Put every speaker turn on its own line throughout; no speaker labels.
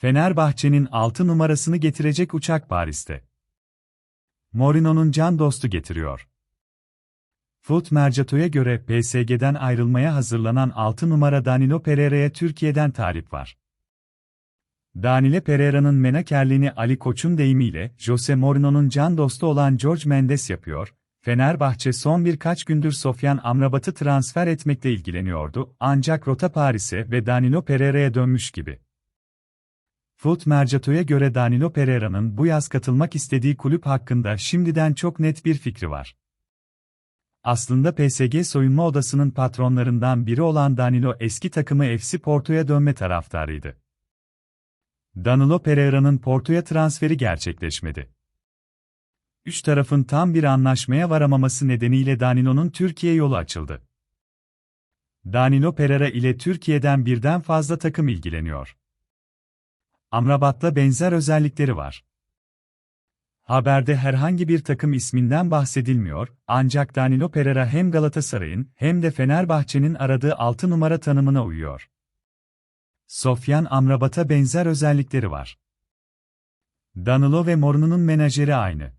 Fenerbahçe'nin 6 numarasını getirecek uçak Paris'te. Mourinho'nun can dostu getiriyor. Foot Mercato'ya göre PSG'den ayrılmaya hazırlanan 6 numara Danilo Pereira'ya Türkiye'den talip var. Danilo Pereira'nın menakerliğini Ali Koç'un deyimiyle Jose Mourinho'nun can dostu olan George Mendes yapıyor, Fenerbahçe son birkaç gündür Sofyan Amrabat'ı transfer etmekle ilgileniyordu ancak rota Paris'e ve Danilo Pereira'ya dönmüş gibi. Foot Mercato'ya göre Danilo Pereira'nın bu yaz katılmak istediği kulüp hakkında şimdiden çok net bir fikri var. Aslında PSG soyunma odasının patronlarından biri olan Danilo eski takımı FC Porto'ya dönme taraftarıydı. Danilo Pereira'nın Porto'ya transferi gerçekleşmedi. Üç tarafın tam bir anlaşmaya varamaması nedeniyle Danilo'nun Türkiye yolu açıldı. Danilo Pereira ile Türkiye'den birden fazla takım ilgileniyor. Amrabat'la benzer özellikleri var. Haberde herhangi bir takım isminden bahsedilmiyor, ancak Danilo Pereira hem Galatasaray'ın hem de Fenerbahçe'nin aradığı 6 numara tanımına uyuyor. Sofyan Amrabat'a benzer özellikleri var. Danilo ve Mourinho'nun menajeri aynı.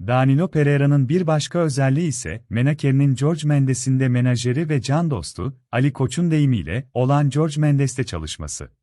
Danilo Pereira'nın bir başka özelliği ise, Menaker'in George Mendes'in de menajeri ve can dostu, Ali Koç'un deyimiyle, olan George Mendes'te çalışması.